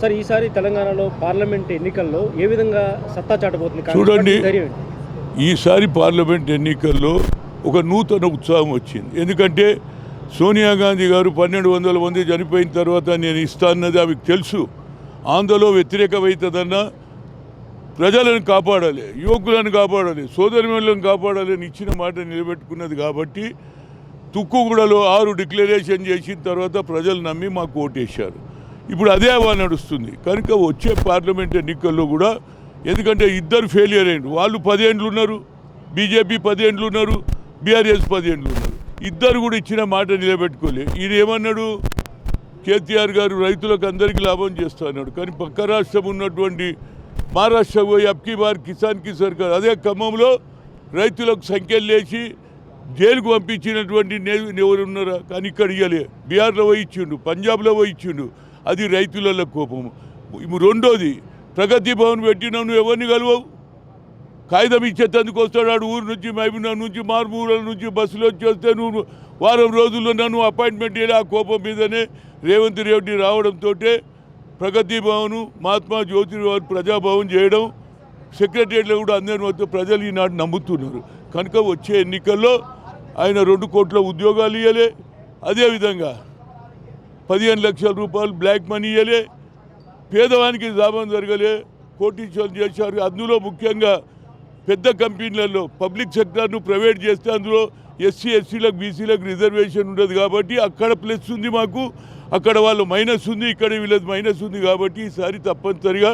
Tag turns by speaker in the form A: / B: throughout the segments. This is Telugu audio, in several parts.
A: సార్ ఈసారి తెలంగాణలో పార్లమెంట్ ఎన్నికల్లో ఏ విధంగా సత్తా చాటబోతుంది?
B: చూడండి. ఈసారి పార్లమెంట్ ఎన్నికల్లో ఒక నూతన ఉత్సాహం వచ్చింది. ఎందుకంటే సోనియా గాంధీ గారు పన్నెండు వందల మంది చనిపోయిన తర్వాత నేను ఇస్తానన్నది ఆమెకు తెలుసు. ఆంధ్రలో వ్యతిరేకమవుతుందన్న ప్రజలను కాపాడాలి యువకులను కాపాడాలి సోదరిమణులను కాపాడాలి అని ఇచ్చిన మాట నిలబెట్టుకున్నది కాబట్టి తుక్కుగూడలో ఆరు డిక్లరేషన్ చేసిన తర్వాత ప్రజలు నమ్మి మాకు ఓటేశారు. ఇప్పుడు అదే అవ నడుస్తుంది. కనుక వచ్చే పార్లమెంట్ ఎన్నికల్లో కూడా ఎందుకంటే ఇద్దరు ఫెయిలియర్ అయ్యారు వాళ్ళు పదేండ్లు ఉన్నారు బీజేపీ పదేండ్లు ఉన్నారు బీఆర్ఎస్ పదేండ్లు ఉన్నారు. ఇద్దరు కూడా ఇచ్చిన మాట నిలబెట్టుకోలేదు ఈయన ఏమన్నాడు? కేటీఆర్ గారు రైతులకు అందరికీ లాభం చేస్తా అన్నాడు. కానీ పక్క రాష్ట్రం ఉన్నటువంటి మహారాష్ట్ర పోయి అబ్కి బార్ కిసాన్ కిసాన్ గారు అదే ఖమ్మంలో రైతులకు సంఖ్యలు లేచి జైలుకు పంపించినటువంటి ఎవరు ఉన్నారా కానీ ఇక్కడ ఇయ్యలే. బీహార్లో పోయి ఇచ్చిండు పంజాబ్లో పోయి ఇచ్చిండు. అది రైతులలో కోపము రెండోది ప్రగతి భవన్ పెట్టి నువ్వు ఎవరిని కలవవు? కాగితం ఇచ్చేటందుకు వస్తాడు ఆడు ఊరు నుంచి మహబూబ్నగర్ నుంచి మారుమూల నుంచి బస్సులో వచ్చేస్తే నువ్వు వారం రోజుల్లో నన్ను అపాయింట్మెంట్ ఇవ్వలే ఆ కోపం మీదనే రేవంత్ రెడ్డి రావడంతో ప్రగతి భవను మహాత్మా జ్యోతిరావు ప్రజాభవన్ చేయడం సెక్రటరీలో కూడా అందరిని వస్తే ప్రజలు ఈనాడు నమ్ముతున్నారు. కనుక వచ్చే ఎన్నికల్లో ఆయన రెండు కోట్ల ఉద్యోగాలు ఇవ్వలే అదేవిధంగా పదిహేను లక్షల రూపాయలు బ్లాక్ మనీ ఇవ్వలే పేదవానికి లాభం జరగలే. కోటీశ్వరం చేశారు. అందులో ముఖ్యంగా పెద్ద కంపెనీలలో పబ్లిక్ సెక్టర్ను ప్రైవేట్ చేస్తే అందులో ఎస్సీ ఎస్సీలకు బీసీలకు రిజర్వేషన్ ఉండదు కాబట్టి అక్కడ ప్లస్ ఉంది మాకు. అక్కడ వాళ్ళు మైనస్ ఉంది ఇక్కడ వీళ్ళది మైనస్ ఉంది కాబట్టి ఈసారి తప్పనిసరిగా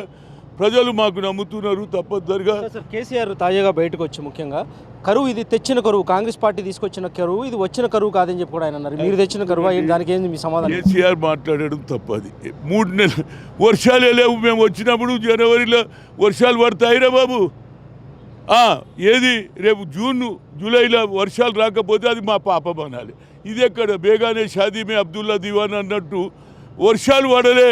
B: ప్రజలు మాకు నమ్ముతున్నారు తప్పనిసరిగా.
A: సార్, కేసీఆర్ తాజాగా బయటకు వచ్చి ముఖ్యంగా కరువు ఇది తెచ్చిన కరువు కాంగ్రెస్ పార్టీ తీసుకొచ్చిన కరువు ఇది వచ్చిన కరువు కాదని చెప్పి కూడా ఆయన అన్నారు. మీరు తెచ్చిన కరువు? దానికి ఏంది మీ సమాధానం?
B: కేసీఆర్ మాట్లాడడం తప్పది. మూడు నెలలు వర్షాలే లేవు మేము వచ్చినప్పుడు జనవరిలో వర్షాలు పడతాయిరా బాబు. ఏది? రేపు జూన్ జూలైలో వర్షాలు రాకపోతే అది మా పాపం అనాలి. ఇది ఎక్కడ? బేగానే షాదీమే అబ్దుల్లా దివాన్ అన్నట్టు వర్షాలు పడలే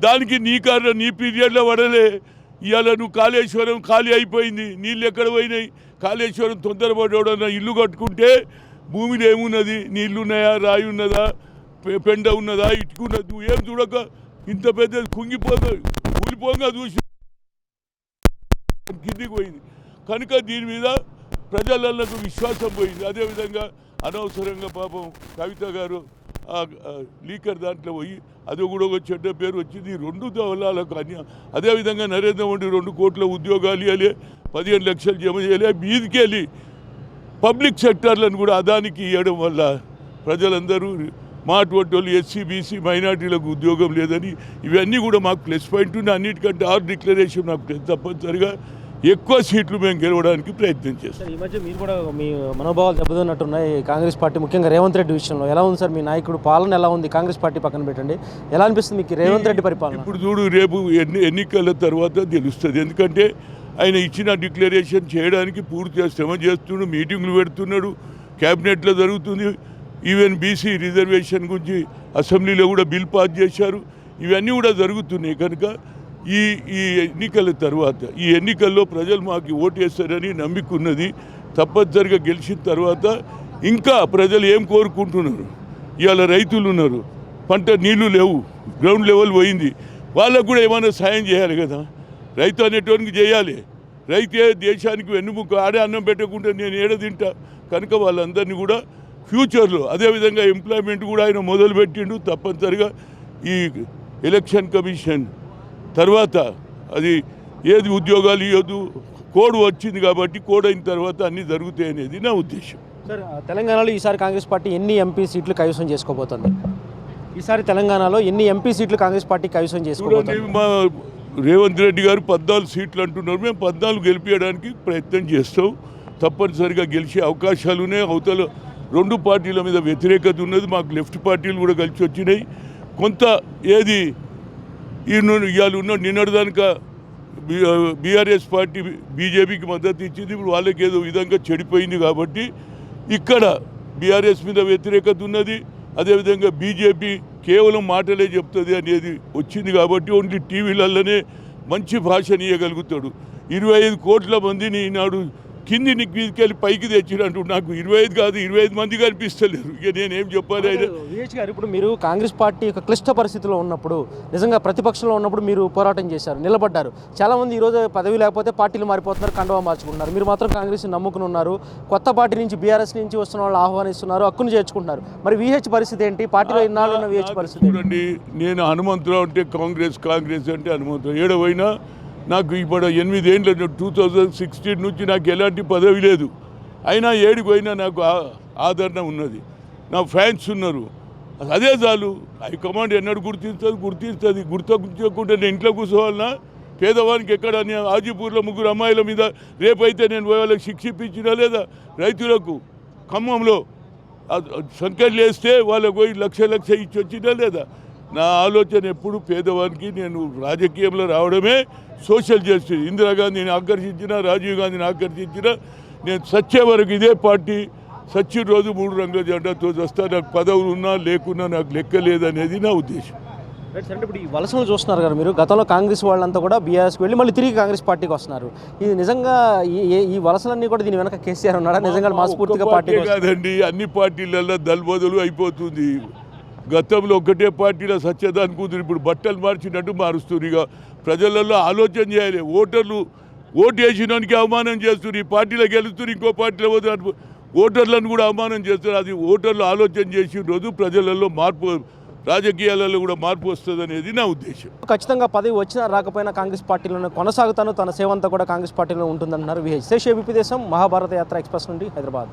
B: దానికి నీ కారణం నీ పీరియడ్లో పడలే. ఇవాళ నువ్వు కాళేశ్వరం ఖాళీ అయిపోయింది. నీళ్ళు ఎక్కడ పోయినాయి? కాళేశ్వరం తొందరపడేవాడన్నా ఇల్లు కట్టుకుంటే భూమిలో ఏమున్నది? నీళ్ళు ఉన్నాయా? రాయి ఉన్నదా? పె- పెండ ఉన్నదా? ఇటుకున్నది నువ్వు ఏం చూడక ఇంత పెద్ద కుంగిపోగా కూలిపోగా చూసి కిందికి పోయింది. కనుక దీని మీద ప్రజలకు విశ్వాసం పోయింది. అదేవిధంగా అనవసరంగా పాపం కవిత గారు లీకర్ దాంట్లో పోయి అది కూడా ఒక చెడ్డ పేరు వచ్చింది. రెండు దళాలకు అన్య అదేవిధంగా నరేంద్ర మోడీ రెండు కోట్ల ఉద్యోగాలు ఇవ్వాలి పదిహేను లక్షలు జమ చేయాలి మీదికెళ్ళి పబ్లిక్ సెక్టార్లను కూడా అదానికి ఇవ్వడం వల్ల ప్రజలందరూ మా అటువంటి వాళ్ళు ఎస్సీ బీసీ మైనార్టీలకు ఉద్యోగం లేదని ఇవన్నీ కూడా మాకు ప్లస్ పాయింట్ ఉంది అన్నిటికంటే ఆర్ డిక్లరేషన్ నాకు తప్పనిసరిగా ఎక్కువ సీట్లు మేము గెలవడానికి ప్రయత్నం చేస్తాం.
A: ఈ మధ్య మీరు కూడా మీ మనోభావాలు దెబ్బతిన్నట్టున్నాయి. కాంగ్రెస్ పార్టీ ముఖ్యంగా రేవంత్ రెడ్డి విషయంలో ఎలా ఉంది సార్? మీ నాయకుడు పాలన ఎలా ఉంది? కాంగ్రెస్ పార్టీ పక్కన పెట్టండి. ఎలా అనిపిస్తుంది మీకు రేవంత్ రెడ్డి పరిపాలన?
B: ఇప్పుడు చూడు రేపు ఎన్ని ఎన్నికల తర్వాత తెలుస్తుంది. ఎందుకంటే ఆయన ఇచ్చిన డిక్లరేషన్ చేయడానికి పూర్తిగా శ్రమ చేస్తున్నాడు మీటింగ్లు పెడుతున్నాడు క్యాబినెట్లో జరుగుతుంది. ఈవెన్ బీసీ రిజర్వేషన్ గురించి అసెంబ్లీలో కూడా బిల్ పాస్ చేశారు. ఇవన్నీ కూడా జరుగుతున్నాయి. కనుక ఈ ఈ ఎన్నికల తర్వాత ఈ ఎన్నికల్లో ప్రజలు మాకు ఓటు వేస్తారని నమ్మికున్నది తప్పనిసరిగా గెలిచిన తర్వాత ఇంకా ప్రజలు ఏం కోరుకుంటున్నారు? ఇవాళ రైతులు ఉన్నారు పంట నీళ్ళు లేవు గ్రౌండ్ లెవెల్ పోయింది వాళ్ళకు కూడా ఏమైనా సాయం చేయాలి కదా? రైతు అనేటోనికి చేయాలి. రైతే దేశానికి వెన్నుముక ఆడే అన్నం పెట్టకుంటే నేను ఏడ తింటా? కనుక వాళ్ళందరినీ కూడా ఫ్యూచర్లో అదేవిధంగా ఎంప్లాయ్మెంట్ కూడా ఆయన మొదలుపెట్టిండు తప్పనిసరిగా ఈ ఎలక్షన్ కమిషన్ తర్వాత అది ఏది ఉద్యోగాలు ఇవ్వద్దు కోడ్ వచ్చింది కాబట్టి కోడ్ అయిన తర్వాత అన్నీ జరుగుతాయి అనేది నా ఉద్దేశం.
A: సార్ తెలంగాణలో ఈసారి కాంగ్రెస్ పార్టీ ఎన్ని ఎంపీ సీట్లు కైవసం చేసుకోబోతోంది? ఈసారి తెలంగాణలో ఎన్ని ఎంపీ సీట్లు కాంగ్రెస్ పార్టీ కైవసం చేసుకోబోతోంది?
B: మా రేవంత్ రెడ్డి గారు పద్నాలుగు సీట్లు అంటున్నారు. మేము పద్నాలుగు గెలిపించడానికి ప్రయత్నం చేస్తాం. తప్పనిసరిగా గెలిచే అవకాశాలు ఉన్నాయి. అవతల రెండు పార్టీల మీద వ్యతిరేకత ఉన్నది. మాకు లెఫ్ట్ పార్టీలు కూడా కలిసి వచ్చినాయి. కొంత ఏది ఈ ఇవాళ ఉన్న నిన్నటిదానిక బీఆర్ఎస్ పార్టీ బీజేపీకి మద్దతు ఇచ్చింది. ఇప్పుడు వాళ్ళకి ఏదో విధంగా చెడిపోయింది కాబట్టి ఇక్కడ బీఆర్ఎస్ మీద వ్యతిరేకత ఉన్నది. అదేవిధంగా బీజేపీ కేవలం మాటలే చెప్తుంది అనేది వచ్చింది కాబట్టి ఓన్లీ టీవీలలోనే మంచి భాషని ఇవ్వగలుగుతాడు ఇరవై ఐదు కోట్ల మందిని ఈనాడు కింది నీకు మీదకెళ్ళి పైకి తెచ్చినట్టు నాకు ఇరవై ఐదు కాదు ఇరవై ఐదు మంది కనిపిస్తలేరు. ఇక నేనేం చెప్పాలి
A: విహెచ్ గారు ఇప్పుడు మీరు కాంగ్రెస్ పార్టీ ఒక క్లిష్ట పరిస్థితిలో ఉన్నప్పుడు నిజంగా ప్రతిపక్షంలో ఉన్నప్పుడు మీరు పోరాటం చేశారు నిలబడ్డారు. చాలా మంది ఈ రోజు పదవి లేకపోతే పార్టీలు మారిపోతున్నారు కండవా మార్చుకుంటున్నారు. మీరు మాత్రం కాంగ్రెస్ నమ్ముకుని ఉన్నారు కొత్త పార్టీ నుంచి బీఆర్ఎస్ నుంచి వస్తున్న వాళ్ళు ఆహ్వానిస్తున్నారు హక్కును చేర్చుకుంటున్నారు. మరి విహెచ్ పరిస్థితి ఏంటి? పార్టీలో ఇన్నాళ్ళు ఉన్న విహెచ్ పరిస్థితి?
B: చూడండి నేను హనుమంతరావు అంటే కాంగ్రెస్ కాంగ్రెస్ అంటే హనుమంతరావు. ఏడవైనా నాకు ఇప్పుడు ఎనిమిదేళ్ళు టూ థౌజండ్ సిక్స్టీన్ నుంచి నాకు ఎలాంటి పదవి లేదు. అయినా ఏడికి పోయినా నాకు ఆదరణ ఉన్నది. నా ఫ్యాన్స్ ఉన్నారు. అదే చాలు. హైకమాండ్ ఎన్నడు గుర్తిస్తుంది గుర్తిస్తుంది గుర్తించకుండా నేను ఇంట్లో కూర్చోవాలన్నా పేదవానికి ఎక్కడ నే- హాజీపూర్లో ముగ్గురు అమ్మాయిల మీద రేపైతే నేను వాళ్ళకి శిక్షిప్పించినా లేదా? రైతులకు ఖమ్మంలో సంఖ్యలు వేస్తే వాళ్ళకు పోయి లక్ష లక్ష ఇచ్చి వచ్చినా లేదా? నా ఆలోచన ఎప్పుడు పేదవానికి నేను రాజకీయంలో రావడమే సోషల్ జస్టిస్. ఇందిరాగాంధీని ఆకర్షించిన రాజీవ్ గాంధీని ఆకర్షించిన నేను సచ్చే వరకు ఇదే పార్టీ సచ్చి రోజు మూడు రంగుల జెండాతో వస్తా నాకు పదవులు ఉన్నా లేకున్నా నాకు లెక్క లేదనేది నా ఉద్దేశం.
A: అంటే ఇప్పుడు ఈ వలసలు చూస్తున్నారు కదా మీరు గతంలో కాంగ్రెస్ వాళ్ళంతా కూడా బీఆర్ఎస్కి వెళ్ళి మళ్ళీ తిరిగి కాంగ్రెస్ పార్టీకి వస్తున్నారు. ఇది నిజంగా ఈ వలసలన్నీ కూడా దీని వెనక కేసీఆర్ ఉన్నాడా? నిజంగా మనస్ఫూర్తిగా పార్టీకి
B: పార్టీ కాదండి అన్ని పార్టీలలో దల్బదులు అయిపోతుంది. గతంలో ఒకటే పార్టీలో సత్యదాన్ కూతురు ఇప్పుడు బట్టలు మార్చినట్టు మారుస్తుంది. ఇక ప్రజలలో ఆలోచన చేయాలి. ఓటర్లు ఓటు వేసినానికి అవమానం చేస్తున్నారు. ఈ పార్టీలో గెలుస్తున్నారు ఇంకో పార్టీలో పోతున్నారు. ఓటర్లను కూడా అవమానం చేస్తున్నారు. అది ఓటర్లు ఆలోచన చేసి రోజు ప్రజలలో మార్పు రాజకీయాలలో కూడా మార్పు వస్తుంది అనేది నా ఉద్దేశం.
A: ఖచ్చితంగా పదవి వచ్చినా రాకపోయినా కాంగ్రెస్ పార్టీలోనే కొనసాగుతాను. తన సేవంతా కూడా కాంగ్రెస్ పార్టీలో ఉంటుందన్నారు విహెచ్. శేష్ ఏబీపీ దేశం మహాభారత యాత్ర ఎక్స్ప్రెస్ నుండి హైదరాబాద్.